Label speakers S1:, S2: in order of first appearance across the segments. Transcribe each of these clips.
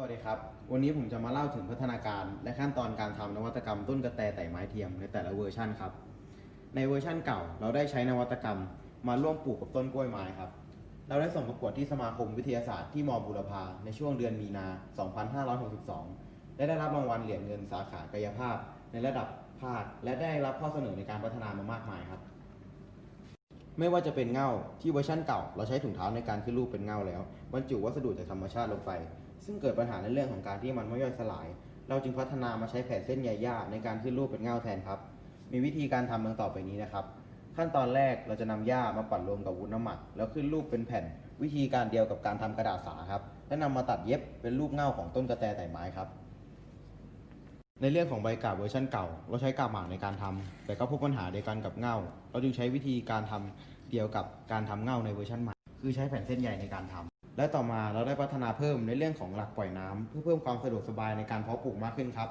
S1: สวัสดีครับ วันนี้ผมจะมาเล่าถึงพัฒนาการ และขั้นตอนการทำนวัตกรรมต้นกระแตไต่ไม้เทียมในแต่ละเวอร์ชันครับ ในเวอร์ชันเก่า เราได้ใช้นวัตกรรม มาร่วมปลูกกับต้นกล้วยไม้ครับ เราได้ส่งประกวดที่สมาคมวิทยาศาสตร์ที่มอบุรพาในช่วงเดือนมีนา 2562 และได้รับรางวัลเหรียญเงินสาขากายภาพ ในระดับภาค และได้รับข้อเสนอในการพัฒนามามากมายครับ ไม่ว่าจะเป็นเงาที่เวอร์ชันเก่า เราใช้ถุงเท้าในการขึ้นรูปเป็นเงาแล้วบรรจุวัสดุจากธรรมชาติลงไป ซึ่งเกิดปัญหาในเรื่องของการที่มันไม่ย่อยสลาย เราจึงพัฒนามาใช้แผ่นเส้นใยหญ้าในการขึ้นรูปเป็นเงาแทนครับ มีวิธีการทำดังต่อไปนี้นะครับ ขั้นตอนแรกเราจะนำหญ้ามาปั่นรวมกับวุ้นน้ำหมักแล้วขึ้นรูปเป็นแผ่น วิธีการเดียวกับการทำกระดาษสาครับและนำมาตัดเย็บเป็นรูปเงาของต้นกระแตไต่ไม้ครับ ในเรื่องของใบกาบเวอร์ชันเก่า เราใช้กาบหมากในการทำแต่ก็พบปัญหาเดียวกันกับเง่า เราจึงใช้วิธีการทำเดียวกับการทำเง่าในเวอร์ชันใหม่ คือใช้แผ่นเส้นใยในการทำและต่อมาเราได้พัฒนาเพิ่มในเรื่องของหลักปล่อยน้ำเพื่อเพิ่มความสะดวกสบายในการเพาะปลูกมากขึ้นครับ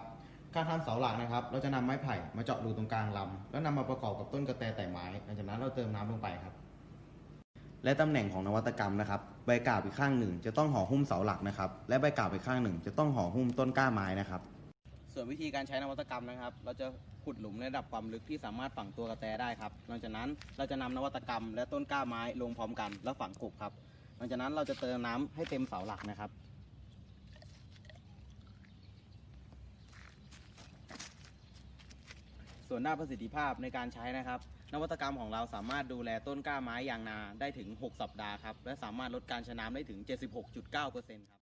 S1: การทำเสาหลักนะครับ เราจะนำไม้ไผ่มาเจาะรูตรงกลางลำแล้วนำมาประกอบกับต้นกระแตไต่ไม้ หลังจากนั้นเราเติมน้ำลงไปครับ และตำแหน่งของนวัตกรรมนะครับ ใบกาบอีกข้างหนึ่ง จะต้องห่อหุ้มเสาหลักนะครับ และใบกาบอีกข้างหนึ่ง จะต้องห่อหุ้มต้นกล้าไม้นะครับ ส่วนวิธีการใช้นวัตกรรมนะครับ เราจะขุดหลุมในระดับความลึกที่สามารถฝังตัวกระแตได้ครับ หลังจากนั้นเราจะนำนวัตกรรม และต้นกล้าไม้ลงพร้อมกันแล้วฝังกบครับ หลังจากนั้นเราจะเติมน้ำให้เต็มเสาหลักนะครับส่วนด้านประสิทธิภาพในการใช้นะครับ นวัตกรรมของเราสามารถดูแลต้นกล้าไม้ยางนาได้ถึง 6 สัปดาห์ครับ และสามารถลดการใช้น้ำได้ถึง 76.9%ครับ